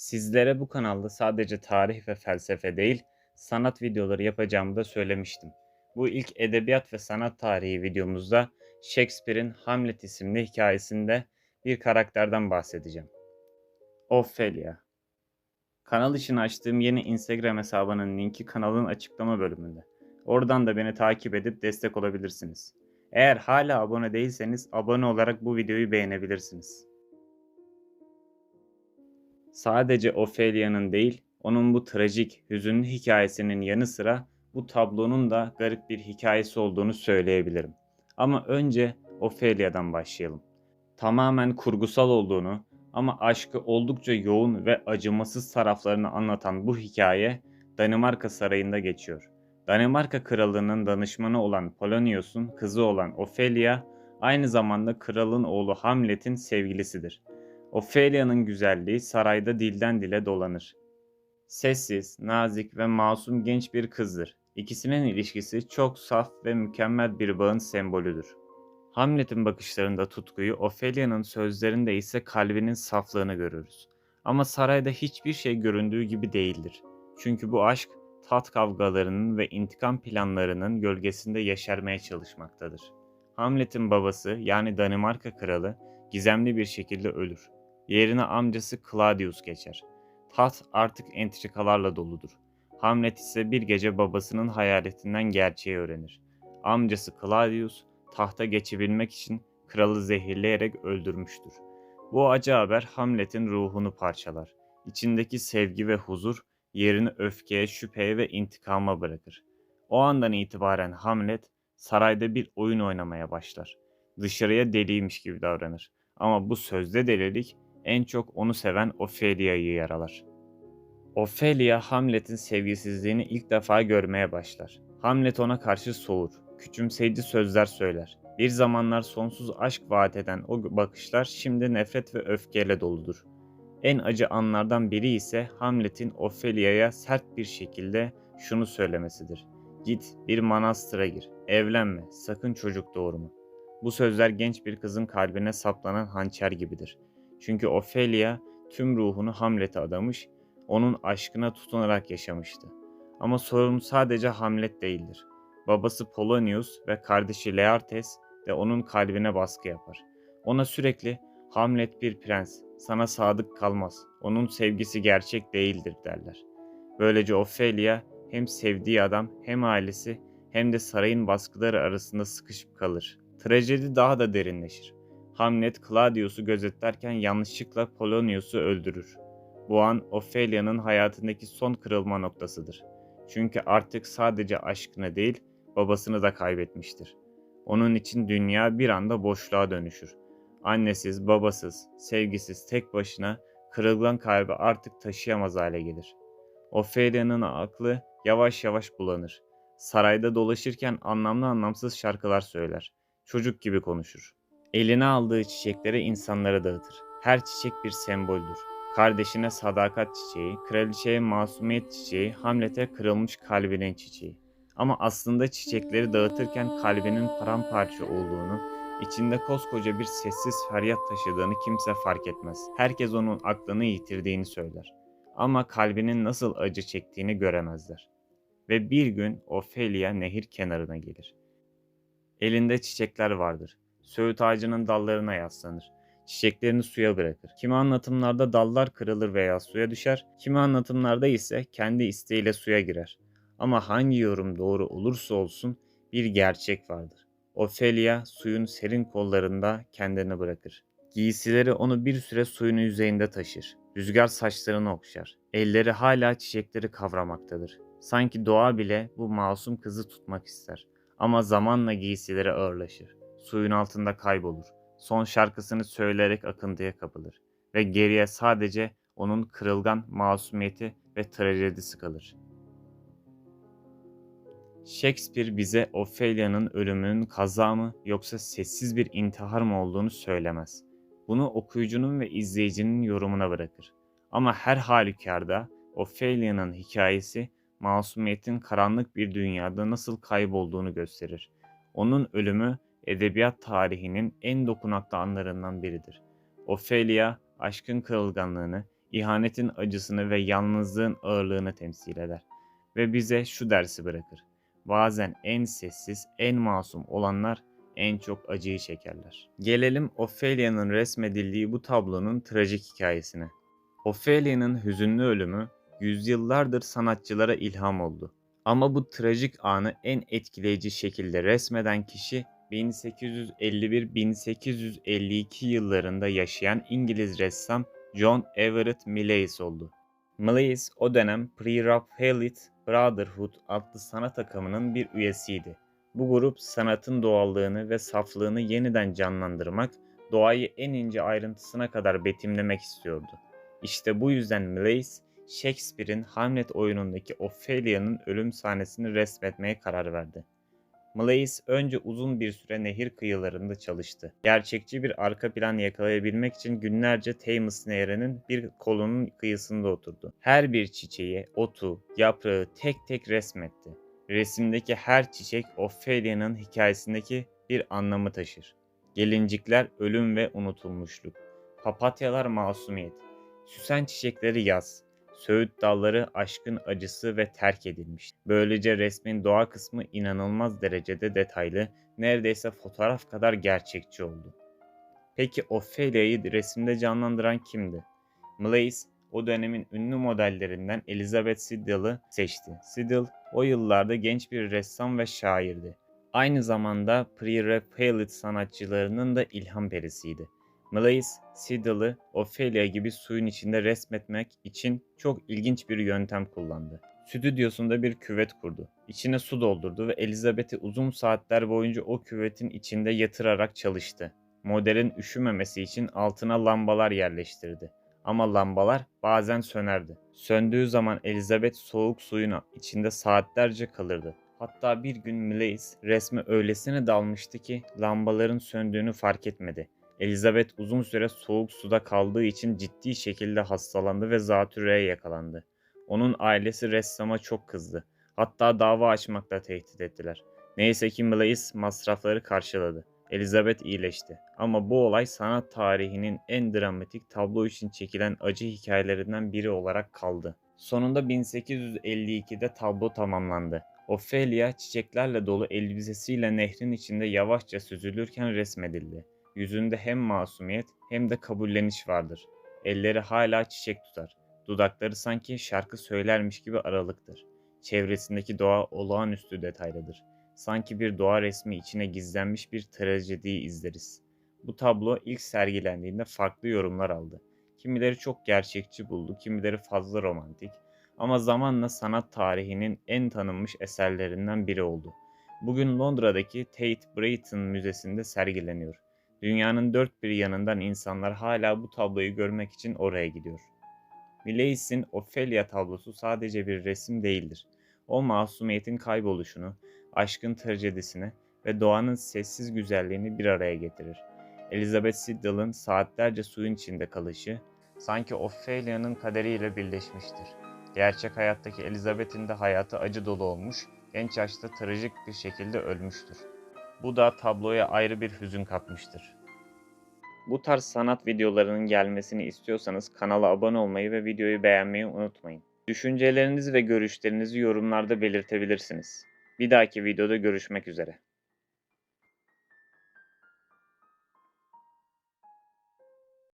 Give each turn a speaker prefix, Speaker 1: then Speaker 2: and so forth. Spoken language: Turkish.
Speaker 1: Sizlere bu kanalda sadece tarih ve felsefe değil, sanat videoları yapacağımı da söylemiştim. Bu ilk edebiyat ve sanat tarihi videomuzda Shakespeare'in Hamlet isimli hikayesinde bir karakterden bahsedeceğim. Ophelia. Kanal için açtığım yeni Instagram hesabının linki kanalın açıklama bölümünde. Oradan da beni takip edip destek olabilirsiniz. Eğer hala abone değilseniz abone olarak bu videoyu beğenebilirsiniz. Sadece Ophelia'nın değil, onun bu trajik, hüzünlü hikayesinin yanı sıra bu tablonun da garip bir hikayesi olduğunu söyleyebilirim. Ama önce Ophelia'dan başlayalım. Tamamen kurgusal olduğunu ama aşkı oldukça yoğun ve acımasız taraflarını anlatan bu hikaye Danimarka sarayında geçiyor. Danimarka kralının danışmanı olan Polonius'un kızı olan Ophelia aynı zamanda kralın oğlu Hamlet'in sevgilisidir. Ophelia'nın güzelliği sarayda dilden dile dolanır. Sessiz, nazik ve masum genç bir kızdır. İkisinin ilişkisi çok saf ve mükemmel bir bağın sembolüdür. Hamlet'in bakışlarında tutkuyu, Ophelia'nın sözlerinde ise kalbinin saflığını görürüz. Ama sarayda hiçbir şey göründüğü gibi değildir. Çünkü bu aşk tat kavgalarının ve intikam planlarının gölgesinde yaşarmaya çalışmaktadır. Hamlet'in babası yani Danimarka kralı gizemli bir şekilde ölür. Yerine amcası Claudius geçer. Taht artık entrikalarla doludur. Hamlet ise bir gece babasının hayaletinden gerçeği öğrenir. Amcası Claudius tahta geçebilmek için kralı zehirleyerek öldürmüştür. Bu acı haber Hamlet'in ruhunu parçalar. İçindeki sevgi ve huzur yerini öfkeye, şüpheye ve intikama bırakır. O andan itibaren Hamlet sarayda bir oyun oynamaya başlar. Dışarıya deliymiş gibi davranır. Ama bu sözde delilik en çok onu seven Ophelia'yı yaralar. Ophelia Hamlet'in sevgisizliğini ilk defa görmeye başlar. Hamlet ona karşı soğur, küçümseyici sözler söyler. Bir zamanlar sonsuz aşk vaat eden o bakışlar şimdi nefret ve öfkeyle doludur. En acı anlardan biri ise Hamlet'in Ophelia'ya sert bir şekilde şunu söylemesidir. Git bir manastıra gir, evlenme, sakın çocuk doğurma. Bu sözler genç bir kızın kalbine saplanan hançer gibidir. Çünkü Ophelia tüm ruhunu Hamlet'e adamış, onun aşkına tutunarak yaşamıştı. Ama sorun sadece Hamlet değildir. Babası Polonius ve kardeşi Laertes de onun kalbine baskı yapar. Ona sürekli Hamlet bir prens, sana sadık kalmaz, onun sevgisi gerçek değildir derler. Böylece Ophelia hem sevdiği adam hem ailesi hem de sarayın baskıları arasında sıkışıp kalır. Trajedi daha da derinleşir. Hamlet Claudius'u gözetlerken yanlışlıkla Polonius'u öldürür. Bu an Ophelia'nın hayatındaki son kırılma noktasıdır. Çünkü artık sadece aşkını değil, babasını da kaybetmiştir. Onun için dünya bir anda boşluğa dönüşür. Annesiz, babasız, sevgisiz, tek başına kırılgan kalbi artık taşıyamaz hale gelir. Ophelia'nın aklı yavaş yavaş bulanır. Sarayda dolaşırken anlamlı anlamsız şarkılar söyler. Çocuk gibi konuşur. Eline aldığı çiçekleri insanlara dağıtır. Her çiçek bir semboldür. Kardeşine sadakat çiçeği, kraliçeye masumiyet çiçeği, Hamlet'e kırılmış kalbinin çiçeği. Ama aslında çiçekleri dağıtırken kalbinin paramparça olduğunu, içinde koskoca bir sessiz feryat taşıdığını kimse fark etmez. Herkes onun aklını yitirdiğini söyler. Ama kalbinin nasıl acı çektiğini göremezler. Ve bir gün Ophelia nehir kenarına gelir. Elinde çiçekler vardır. Söğüt ağacının dallarına yaslanır. Çiçeklerini suya bırakır. Kimi anlatımlarda dallar kırılır veya suya düşer, kimi anlatımlarda ise kendi isteğiyle suya girer. Ama hangi yorum doğru olursa olsun bir gerçek vardır. Ophelia suyun serin kollarında kendini bırakır. Giysileri onu bir süre suyun yüzeyinde taşır. Rüzgar saçlarını okşar. Elleri hala çiçekleri kavramaktadır. Sanki doğa bile bu masum kızı tutmak ister. Ama zamanla giysileri ağırlaşır. Suyun altında kaybolur. Son şarkısını söyleyerek akıntıya kapılır. Ve geriye sadece onun kırılgan masumiyeti ve trajedisi kalır. Shakespeare bize Ophelia'nın ölümünün kaza mı yoksa sessiz bir intihar mı olduğunu söylemez. Bunu okuyucunun ve izleyicinin yorumuna bırakır. Ama her halükarda Ophelia'nın hikayesi masumiyetin karanlık bir dünyada nasıl kaybolduğunu gösterir. Onun ölümü edebiyat tarihinin en dokunaklı anlarından biridir. Ophelia aşkın kırılganlığını, ihanetin acısını ve yalnızlığın ağırlığını temsil eder ve bize şu dersi bırakır. Bazen en sessiz, en masum olanlar en çok acıyı çekerler. Gelelim Ophelia'nın resmedildiği bu tablonun trajik hikayesine. Ophelia'nın hüzünlü ölümü yüzyıllardır sanatçılara ilham oldu. Ama bu trajik anı en etkileyici şekilde resmeden kişi 1851-1852 yıllarında yaşayan İngiliz ressam John Everett Millais oldu. Millais o dönem Pre-Raphaelite Brotherhood adlı sanat akımının bir üyesiydi. Bu grup sanatın doğallığını ve saflığını yeniden canlandırmak, doğayı en ince ayrıntısına kadar betimlemek istiyordu. İşte bu yüzden Millais, Shakespeare'in Hamlet oyunundaki Ophelia'nın ölüm sahnesini resmetmeye karar verdi. Millais önce uzun bir süre nehir kıyılarında çalıştı. Gerçekçi bir arka plan yakalayabilmek için günlerce Thames Nehri'nin bir kolunun kıyısında oturdu. Her bir çiçeği, otu, yaprağı tek tek resmetti. Resimdeki her çiçek Ophelia'nın hikayesindeki bir anlamı taşır. Gelincikler ölüm ve unutulmuşluk. Papatyalar masumiyet. Süsen çiçekleri yaz. Söğüt dalları aşkın acısı ve terk edilmiş. Böylece resmin doğa kısmı inanılmaz derecede detaylı, neredeyse fotoğraf kadar gerçekçi oldu. Peki Ophelia'yı resimde canlandıran kimdi? Millais o dönemin ünlü modellerinden Elizabeth Siddal'ı seçti. Siddal o yıllarda genç bir ressam ve şairdi. Aynı zamanda Pre-Raphaelite sanatçılarının da ilham perisiydi. Millais, Siddal'ı Ophelia gibi suyun içinde resmetmek için çok ilginç bir yöntem kullandı. Stüdyosunda bir küvet kurdu. İçine su doldurdu ve Elizabeth'i uzun saatler boyunca o küvetin içinde yatırarak çalıştı. Modelin üşümemesi için altına lambalar yerleştirdi. Ama lambalar bazen sönerdi. Söndüğü zaman Elizabeth soğuk suyun içinde saatlerce kalırdı. Hatta bir gün Millais resme öylesine dalmıştı ki lambaların söndüğünü fark etmedi. Elizabeth uzun süre soğuk suda kaldığı için ciddi şekilde hastalandı ve zatürreye yakalandı. Onun ailesi ressama çok kızdı. Hatta dava açmakla tehdit ettiler. Neyse ki Millais masrafları karşıladı. Elizabeth iyileşti. Ama bu olay sanat tarihinin en dramatik tablo için çekilen acı hikayelerinden biri olarak kaldı. Sonunda 1852'de tablo tamamlandı. Ophelia çiçeklerle dolu elbisesiyle nehrin içinde yavaşça süzülürken resmedildi. Yüzünde hem masumiyet hem de kabulleniş vardır. Elleri hala çiçek tutar. Dudakları sanki şarkı söylermiş gibi aralıktır. Çevresindeki doğa olağanüstü detaylıdır. Sanki bir doğa resmi içine gizlenmiş bir trajediyi izleriz. Bu tablo ilk sergilendiğinde farklı yorumlar aldı. Kimileri çok gerçekçi buldu, kimileri fazla romantik. Ama zamanla sanat tarihinin en tanınmış eserlerinden biri oldu. Bugün Londra'daki Tate Britain Müzesi'nde sergileniyor. Dünyanın dört bir yanından insanlar hala bu tabloyu görmek için oraya gidiyor. Millais'in Ophelia tablosu sadece bir resim değildir. O masumiyetin kayboluşunu, aşkın trajedisini ve doğanın sessiz güzelliğini bir araya getirir. Elizabeth Siddal'ın saatlerce suyun içinde kalışı, sanki Ophelia'nın kaderiyle birleşmiştir. Gerçek hayattaki Elizabeth'in de hayatı acı dolu olmuş, genç yaşta trajik bir şekilde ölmüştür. Bu da tabloya ayrı bir hüzün katmıştır. Bu tarz sanat videolarının gelmesini istiyorsanız kanala abone olmayı ve videoyu beğenmeyi unutmayın. Düşüncelerinizi ve görüşlerinizi yorumlarda belirtebilirsiniz. Bir dahaki videoda görüşmek üzere.